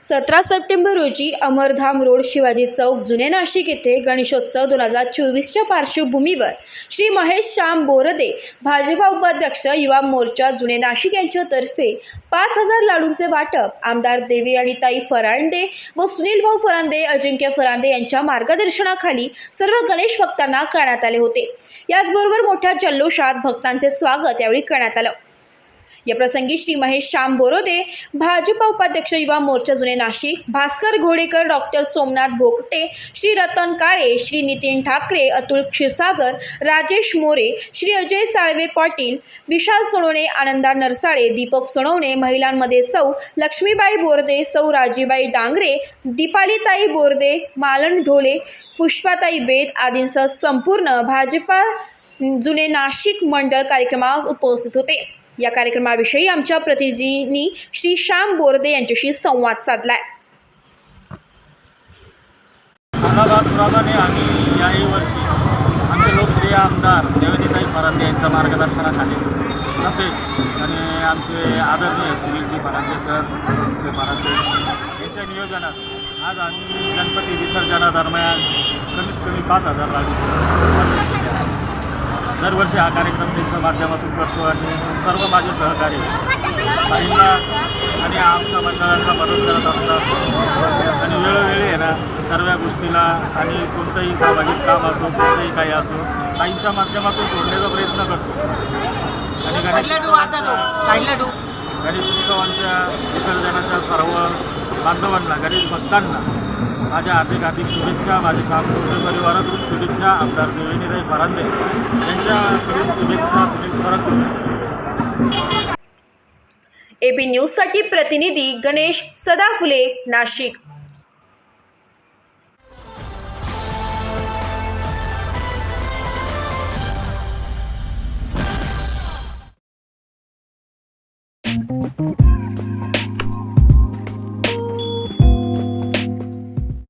सतरा सप्टेंबर रोजी अमरधाम रोड शिवाजी चौक जुने नाशिक येथे गणेशोत्सव दोन हजार चोवीसच्या पार्श्वभूमीवर श्री महेश श्याम बोरदे भाजपा उपाध्यक्ष युवा मोर्चा जुने नाशिक यांच्यातर्फे पाच हजार लाडूंचे वाटप आमदार देवी आणि ताई फरांडे व सुनील भाऊ फरांदे अजिंक्य फरांदे यांच्या मार्गदर्शनाखाली सर्व गणेश भक्तांना करण्यात आले होते. याचबरोबर मोठ्या जल्लोषात भक्तांचे स्वागत यावेळी करण्यात आलं. या प्रसंगी श्री महेश श्याम बोरोदे भाजपा उपाध्यक्ष युवा मोर्चा जुने नाशिक भास्कर घोडेकर डॉक्टर सोमनाथ भोकटे श्री रतन काळे श्री नितीन ठाकरे अतुल क्षीरसागर राजेश मोरे श्री अजय साळवे पाटील विशाल सोनवणे आनंदा नरसाळे दीपक सोनवणे महिलांमध्ये सौ लक्ष्मीबाई बोरदे सौ राजीबाई डांगरे दीपालीताई बोरदे मालन ढोले पुष्पाताई बेद आदींसह संपूर्ण भाजपा जुने नाशिक मंडळ कार्यक्रमास उपस्थित होते. या कार्यक्रमाविषयी आमच्या प्रतिनिधींनी श्री श्याम बोरदे यांच्याशी संवाद साधलाय. कालागातप्रमाणे आम्ही याही वर्षी आमचे लोकप्रिय आमदार देवनीताई फरांदे यांच्या मार्गदर्शनाखाली तसेच आणि आमचे आदरणीय सुनीलजी फरांदे सर ते फरांदे यांच्या नियोजनात आज आम्ही गणपती विसर्जनादरम्यान कमीत कमी पाच हजार लागले दरवर्षी हा कार्यक्रम त्यांच्या माध्यमातून करतो आणि सर्व माझे सहकारी ताईंना आणि आमच्या मंडळांना मदत करत असतात. आणि वेळोवेळी आहे ना सर्व गोष्टीला आणि कोणतंही सामाजिक काम असो कोणतंही काही असो ताईंच्या माध्यमातून सोडण्याचा प्रयत्न करतो. आणि गणेशोत्सवांच्या गणेशोत्सवांच्या विसर्जनाच्या सर्व बांधवांना गणेश भक्तांना माझ्या हार्दिक हार्दिक शुभेच्छा माझ्या शांतपूर्ण परिवारातून शुभेच्छा आमदार देवेनीराई फरांदे यांच्याकडून शुभेच्छा सुनील सरांकडून शुभेच्छा एबी न्यूजसाठी प्रतिनिधी गणेश सदाफुले नाशिक